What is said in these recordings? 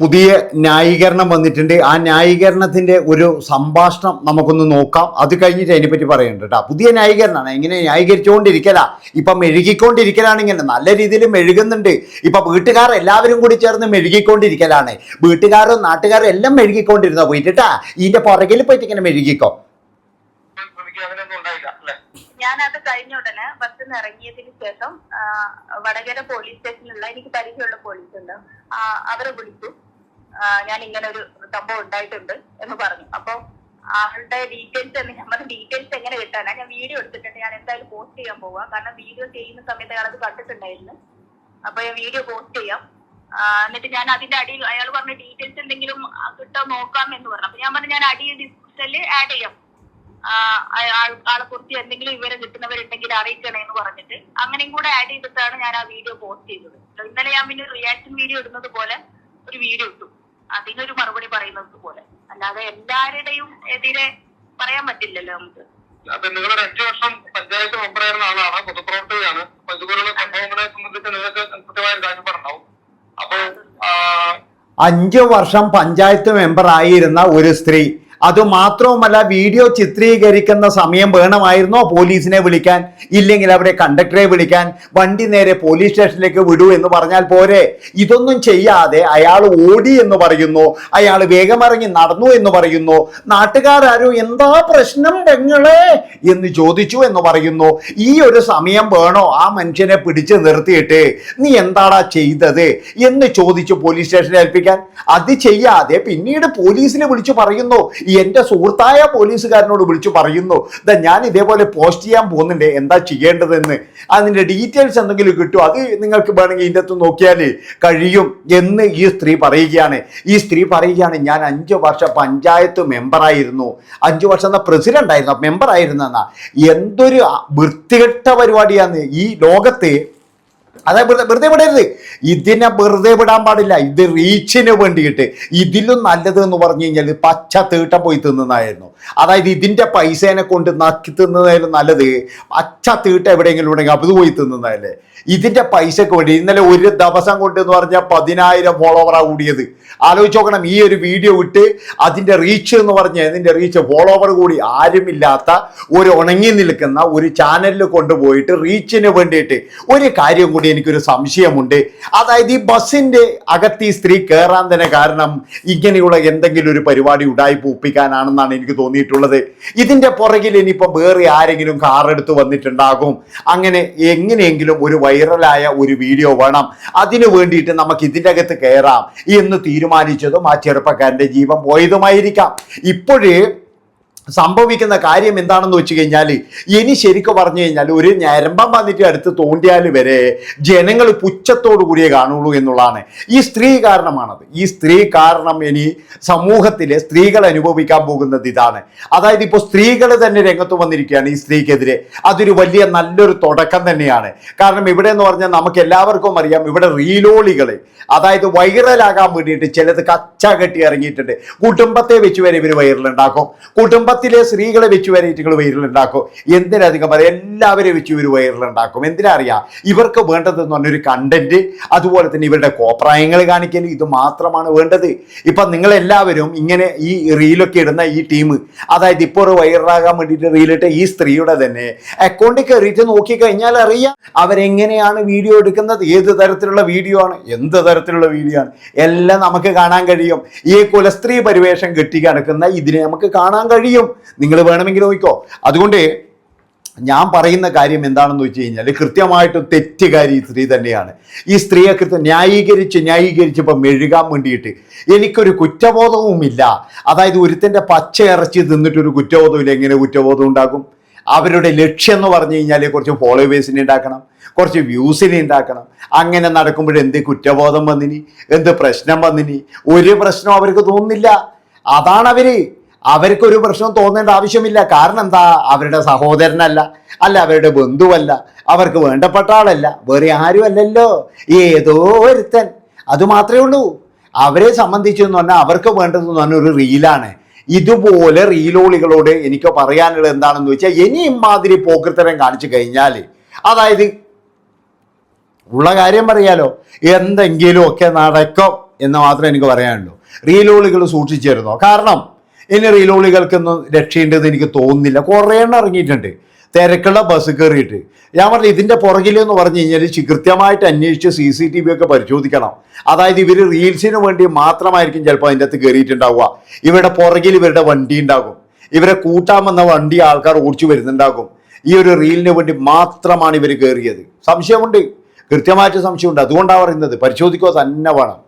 പുതിയ ന്യായീകരണം വന്നിട്ടുണ്ട്. ആ ന്യായീകരണത്തിന്റെ ഒരു സംഭാഷണം നമുക്കൊന്ന് നോക്കാം. അത് കഴിഞ്ഞിട്ട് അതിനെപ്പറ്റി പറയുന്നുണ്ട് കേട്ടോ പുതിയ ന്യായീകരണമാണ് എങ്ങനെ ന്യായീകരിച്ചുകൊണ്ടിരിക്കല? ഇപ്പം മെഴുകിക്കൊണ്ടിരിക്കലാണ് നല്ല രീതിയിൽ മെഴുകുന്നുണ്ട്. ഇപ്പൊ വീട്ടുകാർ എല്ലാവരും കൂടി ചേർന്ന് മെഴുകിക്കൊണ്ടിരിക്കലാണ്. വീട്ടുകാരും നാട്ടുകാരും എല്ലാം മെഴുകിക്കൊണ്ടിരുന്നോ പോയിട്ടാ ഇതിന്റെ പുറകിൽ പോയിട്ട് ഇങ്ങനെ മെഴുകിക്കോ. ഞാനത് കഴിഞ്ഞ ഉടനെ ബസ്സിൽ നിന്ന് ഇറങ്ങിയതിന് ശേഷം വടകര പോലീസ് സ്റ്റേഷനിലുള്ള എനിക്ക് പരിചയമുള്ള പോലീസ് ഉണ്ട് അവരെ വിളിച്ചു. ഞാൻ ഇങ്ങനെ ഒരു സംഭവം ഉണ്ടായിട്ടുണ്ട് എന്ന് പറഞ്ഞു. അപ്പൊ ആളുടെ ഡീറ്റെയിൽസ് പറഞ്ഞ ഡീറ്റെയിൽസ് എങ്ങനെ കിട്ടാനാ? ഞാൻ വീഡിയോ എടുത്തിട്ടുണ്ട്. ഞാൻ എന്തായാലും പോസ്റ്റ് ചെയ്യാൻ പോവാം. കാരണം വീഡിയോ ചെയ്യുന്ന സമയത്ത് അയാളത് കണ്ടിട്ടുണ്ടായിരുന്നു. അപ്പൊ ഞാൻ വീഡിയോ പോസ്റ്റ് ചെയ്യാം. എന്നിട്ട് ഞാൻ അതിന്റെ അടിയിൽ അയാൾ പറഞ്ഞ ഡീറ്റെയിൽസ് എന്തെങ്കിലും കിട്ടാൻ നോക്കാം എന്ന് പറഞ്ഞു. അപ്പൊ ഞാൻ പറഞ്ഞു ഞാൻ അടിയിൽ ഡിസ്ക്രിപ്ഷനിൽ ആഡ് ചെയ്യാം. ആളെ കുറിച്ച് എന്തെങ്കിലും വിവരം കിട്ടുന്നവരുണ്ടെങ്കിൽ അറിയിക്കണേ എന്ന് പറഞ്ഞിട്ട് അങ്ങനെയും കൂടെ ആഡ് ചെയ്തിട്ടാണ് ഞാൻ ആ വീഡിയോ പോസ്റ്റ് ചെയ്തത്. ഇന്നലെ ഞാൻ പിന്നെ റിയാക്ഷൻ വീഡിയോ ഇടുന്നത് പോലെ ഒരു വീഡിയോ ഇട്ടു. അതിനൊരു മറുപടി പറയുന്നത് പോലെ. അല്ലാതെ എല്ലാവരുടെയും എതിരെ പറയാൻ പറ്റില്ലല്ലോ നമുക്ക്. അപ്പൊ നിങ്ങളൊരു അഞ്ചു വർഷം പഞ്ചായത്ത് മെമ്പറായിരുന്ന ആളാണ് പൊതുപ്രവർത്തകയാണ്. അപ്പൊ ഇതുപോലുള്ള സംഭവങ്ങളെ സംബന്ധിച്ച് നിങ്ങൾക്ക് കൃത്യമായ കാഴ്ചപ്പാടുണ്ടാവും അപ്പൊ ആ, അഞ്ചു വർഷം പഞ്ചായത്ത് മെമ്പർ ആയിരുന്ന ഒരു സ്ത്രീ അതുമാത്രവുമല്ല വീഡിയോ ചിത്രീകരിക്കുന്ന സമയം വേണമായിരുന്നോ പോലീസിനെ വിളിക്കാൻ? ഇല്ലെങ്കിൽ അവിടെ കണ്ടക്ടറെ വിളിക്കാൻ? വണ്ടി നേരെ പോലീസ് സ്റ്റേഷനിലേക്ക് വിടൂ എന്ന് പറഞ്ഞാൽ പോരെ? ഇതൊന്നും ചെയ്യാതെ അയാൾ ഓടി എന്ന് പറയുന്നു. അയാൾ വേഗമിറങ്ങി നടന്നു എന്ന് പറയുന്നു. നാട്ടുകാരും എന്താ പ്രശ്നം പെങ്ങളെ? എന്ന് ചോദിച്ചു എന്ന് പറയുന്നു. ഈ ഒരു സമയം വേണോ ആ മനുഷ്യനെ പിടിച്ചു നിർത്തിയിട്ട്? നീ എന്താടാ ചെയ്തത്? എന്ന് ചോദിച്ചു പോലീസ് സ്റ്റേഷനിൽ ഏൽപ്പിക്കാൻ. അത് ചെയ്യാതെ പിന്നീട് പോലീസിനെ വിളിച്ചു പറയുന്നു. എന്റെ സുഹൃത്തായ പോലീസുകാരനോട് വിളിച്ചു പറയുന്നു ദാ ഞാൻ ഇതേപോലെ പോസ്റ്റ് ചെയ്യാൻ പോകുന്നുണ്ട്. എന്താ ചെയ്യേണ്ടതെന്ന്? അതിന്റെ ഡീറ്റെയിൽസ് എന്തെങ്കിലും കിട്ടും അത് നിങ്ങൾക്ക് വേണമെങ്കിൽ ഇതിന്റെ അകത്ത് നോക്കിയാൽ കഴിയും എന്ന് ഈ സ്ത്രീ പറയുകയാണ്. ഈ സ്ത്രീ പറയുകയാണ് ഞാൻ അഞ്ച് വർഷം പഞ്ചായത്ത് മെമ്പറായിരുന്നു അഞ്ച് വർഷം എന്ന പ്രസിഡന്റ് ആയിരുന്നു മെമ്പർ ആയിരുന്നെന്നാ. എന്തൊരു വൃത്തികെട്ട പരിപാടിയാണ് ഈ ലോകത്ത് അതെ വെറുതെ വെറുതെ വിടരുത്. ഇതിനെ വെറുതെ വിടാൻ പാടില്ല. ഇത് റീച്ചിന് വേണ്ടിയിട്ട്. ഇതിലും നല്ലത് എന്ന് പറഞ്ഞു കഴിഞ്ഞാൽ പച്ച തീട്ട പോയി തിന്നുന്നതായിരുന്നു. അതായത് ഇതിന്റെ പൈസേനെ കൊണ്ട് നക്കി തിന്നുന്നതായാലും നല്ലത്. പച്ച തീട്ട എവിടെയെങ്കിലും ഉണ്ടെങ്കിൽ അത് പോയി തിന്നുന്നതല്ലേ. ഇതിന്റെ പൈസക്ക് വേണ്ടി ഇന്നലെ ഒരു ദിവസം കൊണ്ട് എന്ന് പറഞ്ഞാൽ പതിനായിരം ഫോളോവറാ കൂടിയത്. ആലോചിച്ച് നോക്കണം. ഈ ഒരു വീഡിയോ ഇട്ട് അതിന്റെ റീച്ച് എന്ന് പറഞ്ഞാൽ ഇതിന്റെ റീച്ച് ഫോളോവർ കൂടി ആരുമില്ലാത്ത ഒരു ഉണങ്ങി നിൽക്കുന്ന ഒരു ചാനലിൽ കൊണ്ടുപോയിട്ട് റീച്ചിന് വേണ്ടിയിട്ട് ഒരു കാര്യം കൂടി എനിക്കൊരു സംശയമുണ്ട്. അതായത് ഈ ബസ്സിന്റെ അകത്ത് ഈ സ്ത്രീ കയറാൻ തന്നെ കാരണം ഇങ്ങനെയുള്ള എന്തെങ്കിലും ഒരു പരിപാടി ഉണ്ടായി പൂപ്പിക്കാനാണെന്നാണ് എനിക്ക് തോന്നിയിട്ടുള്ളത്. ഇതിന്റെ പുറകിൽ ഇനിയിപ്പോൾ വേറെ ആരെങ്കിലും കാർ എടുത്ത് വന്നിട്ടുണ്ടാകും. അങ്ങനെ എങ്ങനെയെങ്കിലും ഒരു വൈറലായ ഒരു വീഡിയോ വേണം. അതിനു വേണ്ടിയിട്ട് നമുക്ക് ഇതിന്റെ അകത്ത് കയറാം എന്ന് തീരുമാനിച്ചതും ആ ചെറുപ്പക്കാരന്റെ ജീവൻ പോയതുമായിരിക്കാം. ഇപ്പോഴേ സംഭവിക്കുന്ന കാര്യം എന്താണെന്ന് വെച്ച് കഴിഞ്ഞാൽ ഇനി ശരിക്കും പറഞ്ഞു കഴിഞ്ഞാൽ ഒരു ഞരമ്പം വന്നിട്ട് അടുത്ത് തോണ്ടിയാൽ വരെ ജനങ്ങൾ പുച്ഛത്തോടു കൂടിയേ കാണുള്ളൂ എന്നുള്ളതാണ്. ഈ സ്ത്രീ കാരണമാണത്. ഈ സ്ത്രീ കാരണം ഇനി സമൂഹത്തിലെ സ്ത്രീകൾ അനുഭവിക്കാൻ പോകുന്നത് ഇതാണ്. അതായത് ഇപ്പോൾ സ്ത്രീകൾ തന്നെ രംഗത്ത് വന്നിരിക്കുകയാണ് ഈ സ്ത്രീക്കെതിരെ. അതൊരു വലിയ നല്ലൊരു തുടക്കം തന്നെയാണ്. കാരണം ഇവിടെ എന്ന് പറഞ്ഞാൽ നമുക്ക് എല്ലാവർക്കും അറിയാം ഇവിടെ റീലോളികൾ അതായത് വൈറലാകാൻ വേണ്ടിയിട്ട് ചിലത് കച്ച കെട്ടി ഇറങ്ങിയിട്ടുണ്ട്. കുടുംബത്തെ വെച്ച് വരെ ഇവർ വൈറലുണ്ടാക്കും. കുടുംബത്തിലെ സ്ത്രീകളെ വെച്ച് വരെ ഇറ്റുകൾ വൈറലുണ്ടാക്കും എന്തിനധികം പറയാം എല്ലാവരെയും വെച്ച് ഇവർ വൈറലുണ്ടാക്കും എന്തിനാ അറിയാം? ഇവർക്ക് വേണ്ടതെന്ന് പറഞ്ഞൊരു കണ്ടന്റ് അതുപോലെ തന്നെ ഇവരുടെ കോപ്രായങ്ങൾ കാണിക്കൽ ഇത് മാത്രമാണ് വേണ്ടത്. ഇപ്പം നിങ്ങളെല്ലാവരും ഇങ്ങനെ ഈ റീലൊക്കെ ഇടുന്ന ഈ ടീം അതായത് ഇപ്പോൾ ഒരു വൈറലാകാൻ വേണ്ടിയിട്ട് റീലിട്ട് ഈ സ്ത്രീയുടെ തന്നെ അക്കൗണ്ടിൽ കയറിയിട്ട് നോക്കിക്കഴിഞ്ഞാൽ അറിയാം അവരെങ്ങനെയാണ് വീഡിയോ എടുക്കുന്നത് ഏത് തരത്തിലുള്ള വീഡിയോ ആണ് എന്ത് തരത്തിലുള്ള വീഡിയോ ആണ്. എല്ലാം നമുക്ക് കാണാൻ കഴിയും. ഈ കുലസ്ത്രീ പരിവേഷം കെട്ടി കിടക്കുന്ന ഇതിനെ നമുക്ക് കാണാൻ കഴിയും. നിങ്ങൾ വേണമെങ്കിൽ നോക്കിക്കോ. അതുകൊണ്ട് ഞാൻ പറയുന്ന കാര്യം എന്താണെന്ന് വെച്ച് കഴിഞ്ഞാൽ കൃത്യമായിട്ടും തെറ്റുകാരി സ്ത്രീ തന്നെയാണ്. ഈ സ്ത്രീയെ കൃത്യം ന്യായീകരിച്ച് ന്യായീകരിച്ച് ഇപ്പം മെഴുകാൻ വേണ്ടിയിട്ട് എനിക്കൊരു കുറ്റബോധവുമില്ല. അതായത് ഒരുത്തന്റെ പച്ച ഇറച്ചി തിന്നിട്ടൊരു കുറ്റബോധമില്ല എങ്ങനെ കുറ്റബോധം ഉണ്ടാകും? അവരുടെ ലക്ഷ്യം എന്ന് പറഞ്ഞു കഴിഞ്ഞാൽ കുറച്ച് ഫോളോവേഴ്സിനെ ഉണ്ടാക്കണം. കുറച്ച് വ്യൂസിനെ ഉണ്ടാക്കണം. അങ്ങനെ നടക്കുമ്പോൾ എന്ത് കുറ്റബോധം വന്നിനി? എന്ത് പ്രശ്നം വന്നിനി? ഒരു പ്രശ്നവും അവർക്ക് തോന്നുന്നില്ല. അതാണ് അവർ. അവർക്കൊരു പ്രശ്നം തോന്നേണ്ട ആവശ്യമില്ല. കാരണം എന്താ? അവരുടെ സഹോദരനല്ല അല്ല അവരുടെ ബന്ധുവല്ല അവർക്ക് വേണ്ടപ്പെട്ട ആളല്ല വേറെ ആരും അല്ലല്ലോ. ഏതോ ഒരുത്തൻ. അത് മാത്രമേ ഉള്ളൂ. അവരെ സംബന്ധിച്ചെന്ന് പറഞ്ഞാൽ അവർക്ക് വേണ്ടതെന്ന് പറഞ്ഞാൽ ഒരു റീലാണ്. ഇതുപോലെ റീലോളികളോട് എനിക്ക് പറയാനുള്ളത് എന്താണെന്ന് വെച്ചാൽ ഇനി ഇമാതിരി പോക്കൃത്തരം കാണിച്ചു കഴിഞ്ഞാൽ അതായത് ഉള്ള കാര്യം പറയാലോ എന്തെങ്കിലും ഒക്കെ നടക്കും എന്ന് മാത്രമേ എനിക്ക് പറയാനുള്ളൂ. റീലോളികൾ സൂക്ഷിച്ചിരുന്നോ? കാരണം ഇനി റീലോളുകൾക്കൊന്നും രക്ഷയുണ്ടെന്ന് എനിക്ക് തോന്നുന്നില്ല. കുറേ എണ്ണം ഇറങ്ങിയിട്ടുണ്ട്. തിരക്കുള്ള ബസ് കയറിയിട്ട്. ഞാൻ പറഞ്ഞു ഇതിന്റെ പുറകിലെന്ന് പറഞ്ഞു കഴിഞ്ഞാൽ കൃത്യമായിട്ട് അന്വേഷിച്ച് സി സി ടി വി ഒക്കെ പരിശോധിക്കണം. അതായത് ഇവർ റീൽസിന് വേണ്ടി മാത്രമായിരിക്കും ചിലപ്പോൾ അതിന്റെ അകത്ത് കയറിയിട്ടുണ്ടാവുക. ഇവരുടെ പുറകിൽ ഇവരുടെ വണ്ടി ഉണ്ടാകും. ഇവരെ കൂട്ടാൻ വന്ന വണ്ടി ആൾക്കാർ ഓടിച്ചു വരുന്നുണ്ടാകും. ഈ ഒരു റീലിന് വേണ്ടി മാത്രമാണ് ഇവർ കയറിയത്. സംശയമുണ്ട്. കൃത്യമായിട്ട് സംശയമുണ്ട്. അതുകൊണ്ടാണ് പറയുന്നത്. പരിശോധിക്കുക തന്നെ വേണം.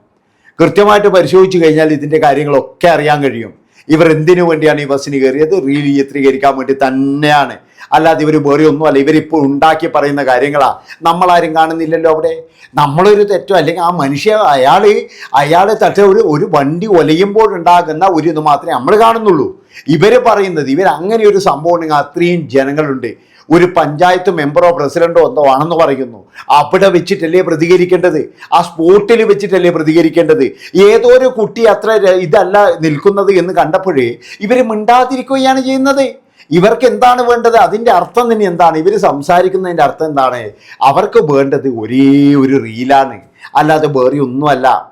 കൃത്യമായിട്ട് പരിശോധിച്ച് കഴിഞ്ഞാൽ ഇതിന്റെ കാര്യങ്ങളൊക്കെ അറിയാൻ കഴിയും. ഇവർ എന്തിനു വേണ്ടിയാണ് ഈ ബസ്സിന് കയറിയത്? റീൽ ചിത്രീകരിക്കാൻ വേണ്ടി തന്നെയാണ്. അല്ലാതെ ഇവർ വേറെ ഒന്നുമല്ല ഇവരിപ്പോൾ ഉണ്ടാക്കി പറയുന്ന കാര്യങ്ങളാണ് നമ്മളാരും കാണുന്നില്ലല്ലോ അവിടെ. നമ്മളൊരു തെറ്റോ അല്ലെങ്കിൽ ആ മനുഷ്യ അയാൾ അയാളെ തട്ട ഒരു ഒരു വണ്ടി ഒലയുമ്പോഴുണ്ടാകുന്ന ഒരു ഇത് മാത്രമേ നമ്മൾ കാണുന്നുള്ളൂ. ഇവർ പറയുന്നത് ഇവർ അങ്ങനെ ഒരു സംഭവം ഉണ്ടെങ്കിൽ അത്രയും ജനങ്ങളുണ്ട്. ഒരു പഞ്ചായത്ത് മെമ്പറോ പ്രസിഡന്റോ എന്തോ ആണെന്ന് പറയുന്നു. അവിടെ വെച്ചിട്ടല്ലേ പ്രതികരിക്കേണ്ടത്? ആ സ്പോട്ടിൽ വെച്ചിട്ടല്ലേ പ്രതികരിക്കേണ്ടത്? ഏതൊരു കുട്ടി അത്ര ഇതല്ല നിൽക്കുന്നത് എന്ന് കണ്ടപ്പോഴേ ഇവർ മിണ്ടാതിരിക്കുകയാണ് ചെയ്യുന്നത്. ഇവർക്ക് എന്താണ് വേണ്ടത്? അതിന്റെ അർത്ഥം തന്നെ എന്താണ്? ഇവർ സംസാരിക്കുന്നതിന്റെ അർത്ഥം എന്താണ്? അവർക്ക് വേണ്ടത് ഒരേ ഒരു റീലാണ്. അല്ലാതെ വേറെ ഒന്നുമല്ല.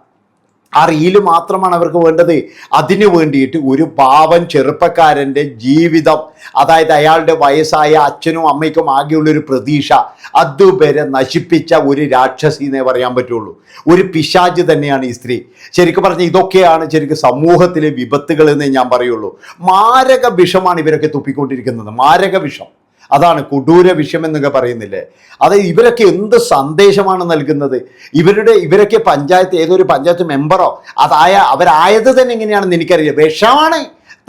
ആ റീൽ മാത്രമാണ് അവർക്ക് വേണ്ടത്. അതിനു വേണ്ടിയിട്ട് ഒരു പാവൻ ചെറുപ്പക്കാരന്റെ ജീവിതം അതായത് അയാളുടെ വയസ്സായ അച്ഛനും അമ്മയ്ക്കും ആകെയുള്ളൊരു പ്രതീക്ഷ അതുവരെ നശിപ്പിച്ച ഒരു രാക്ഷസി എന്നേ പറയാൻ പറ്റുള്ളൂ. ഒരു പിശാജ് തന്നെയാണ് ഈ സ്ത്രീ. ശരിക്കും പറഞ്ഞാൽ ഇതൊക്കെയാണ് ശരിക്കും സമൂഹത്തിലെ വിപത്തുകൾ എന്നേ ഞാൻ പറയുള്ളൂ. മാരക വിഷമാണ് ഇവരൊക്കെ തുപ്പിക്കൊണ്ടിരിക്കുന്നത്. മാരക വിഷം. അതാണ് കൊടൂര വിഷം എന്നൊക്കെ പറയുന്നില്ലേ? അത് ഇവരൊക്കെ എന്ത് സന്ദേശമാണ് നൽകുന്നത്? ഇവരുടെ ഇവരൊക്കെ പഞ്ചായത്ത് ഏതൊരു പഞ്ചായത്ത് മെമ്പറോ അതായ അവരായത് തന്നെ എങ്ങനെയാണെന്ന് എനിക്കറിയില്ല. വിഷമാണ്.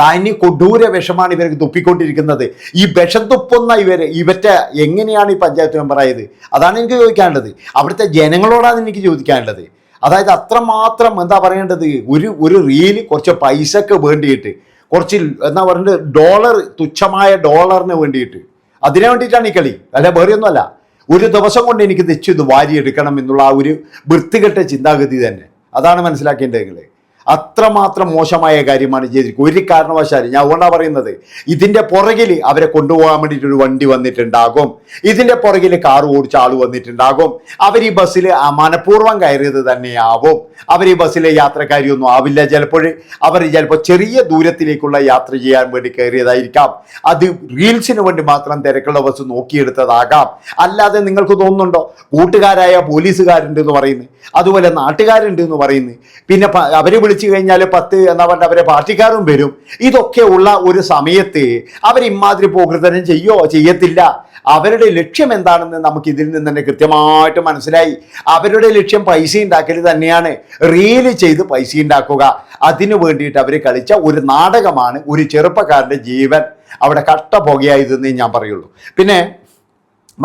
തനി കൊടൂര വിഷമാണ് ഇവർക്ക് തുപ്പിക്കൊണ്ടിരിക്കുന്നത്. ഈ വിഷം തുപ്പുന്ന ഇവർ ഇവറ്റ എങ്ങനെയാണ് ഈ പഞ്ചായത്ത് മെമ്പറായത്? അതാണ് എനിക്ക് ചോദിക്കാനുള്ളത്. അവിടുത്തെ ജനങ്ങളോടാണ് എനിക്ക് ചോദിക്കാനുള്ളത്. അതായത് അത്രമാത്രം എന്താ പറയേണ്ടത്? ഒരു ഒരു റീൽ കുറച്ച് പൈസക്ക് വേണ്ടിയിട്ട് കുറച്ച് എന്താ പറയുന്നത് ഡോളർ തുച്ഛമായ ഡോളറിന് വേണ്ടിയിട്ട്. അതിനു വേണ്ടിയിട്ടാണ് ഈ കളി. അല്ല വേറെ ഒന്നുമല്ല ഒരു ദിവസം കൊണ്ട് എനിക്ക് തെച്ചു ഇത് വാരിയെടുക്കണം എന്നുള്ള ആ ഒരു വൃത്തികെട്ട ചിന്താഗതി തന്നെ. അതാണ് മനസ്സിലാക്കേണ്ടത് നിങ്ങൾ അത്രമാത്രം മോശമായ കാര്യമാണ് ചെയ്തിരിക്കുന്നത്. ഒരു കാരണവശാലും ഞാൻ അതുകൊണ്ടാണ് പറയുന്നത്. ഇതിന്റെ പുറകിൽ അവരെ കൊണ്ടുപോകാൻ വേണ്ടിയിട്ട് ഒരു വണ്ടി വന്നിട്ടുണ്ടാകും. ഇതിന്റെ പുറകിൽ കാർ ഓടിച്ച ആൾ വന്നിട്ടുണ്ടാകും. അവർ ഈ ബസ്സിൽ മനഃപൂർവം കയറിയത് തന്നെയാവും. അവർ ഈ ബസ്സിലെ യാത്രക്കാരിയൊന്നും ആവില്ല. ചിലപ്പോൾ അവർ ചിലപ്പോൾ ചെറിയ ദൂരത്തിലേക്കുള്ള യാത്ര ചെയ്യാൻ വേണ്ടി കയറിയതായിരിക്കാം. അത് റീൽസിന് വേണ്ടി മാത്രം തിരക്കുള്ള ബസ് നോക്കിയെടുത്തതാകാം. അല്ലാതെ നിങ്ങൾക്ക് തോന്നുന്നുണ്ടോ? കൂട്ടുകാരായ പോലീസുകാരുണ്ട് എന്ന് പറയുന്നത് അതുപോലെ നാട്ടുകാരുണ്ട് എന്ന് പറയുന്നത് പിന്നെ അവർ വിളിച്ചു കഴിഞ്ഞാൽ പത്ത് എന്ന് പറഞ്ഞ അവരെ പാർട്ടിക്കാരും വരും. ഇതൊക്കെ ഉള്ള ഒരു സമയത്ത് അവർ ഇമാതിരി പോകൃതനം ചെയ്യോ? ചെയ്യത്തില്ല. അവരുടെ ലക്ഷ്യം എന്താണെന്ന് നമുക്ക് ഇതിൽ നിന്ന് തന്നെ കൃത്യമായിട്ട് മനസ്സിലായി. അവരുടെ ലക്ഷ്യം പൈസ ഉണ്ടാക്കൽ തന്നെയാണ്. റീൽ ചെയ്ത് പൈസ ഉണ്ടാക്കുക. അതിനു വേണ്ടിയിട്ട് അവർ കളിച്ച ഒരു നാടകമാണ് ഒരു ചെറുപ്പക്കാരന്റെ ജീവൻ. അവിടെ കട്ട പുകയായതെന്നേ ഞാൻ പറയുള്ളൂ. പിന്നെ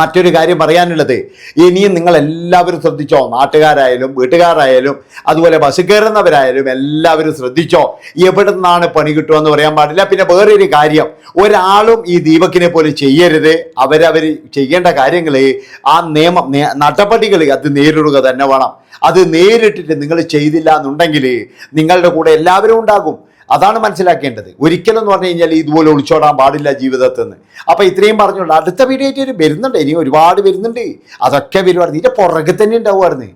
മറ്റൊരു കാര്യം പറയാനുള്ളത് ഇനിയും നിങ്ങൾ എല്ലാവരും ശ്രദ്ധിച്ചോ? നാട്ടുകാരായാലും വീട്ടുകാരായാലും അതുപോലെ ബസ് കയറുന്നവരായാലും എല്ലാവരും ശ്രദ്ധിച്ചോ? എവിടെ നിന്നാണ് പണി കിട്ടുമെന്ന് പറയാൻ പാടില്ല. പിന്നെ വേറൊരു കാര്യം ഒരാളും ഈ ദീപക്കിനെ പോലെ ചെയ്യരുത്. അവരവർ ചെയ്യേണ്ട കാര്യങ്ങൾ ആ നിയമം നടപടികൾ അത് നേരിടുക തന്നെ വേണം. അത് നേരിട്ടിട്ട് നിങ്ങൾ ചെയ്തില്ല എന്നുണ്ടെങ്കിൽ നിങ്ങളുടെ കൂടെ എല്ലാവരും ഉണ്ടാകും. അതാണ് മനസ്സിലാക്കേണ്ടത്. ഒരിക്കലും എന്ന് പറഞ്ഞു കഴിഞ്ഞാൽ ഇതുപോലെ ഒളിച്ചോടാൻ പാടില്ല ജീവിതത്തിൽ നിന്ന് അപ്പോൾ ഇത്രയും പറഞ്ഞുള്ളൂ അടുത്ത വീഡിയോ ആയിട്ട് വരുന്നുണ്ട്. ഇനി ഒരുപാട് വരുന്നുണ്ട്. അതൊക്കെ വരുമായിരുന്നു ഇതിന്റെ പുറകെ തന്നെ ഉണ്ടാവുമായിരുന്നു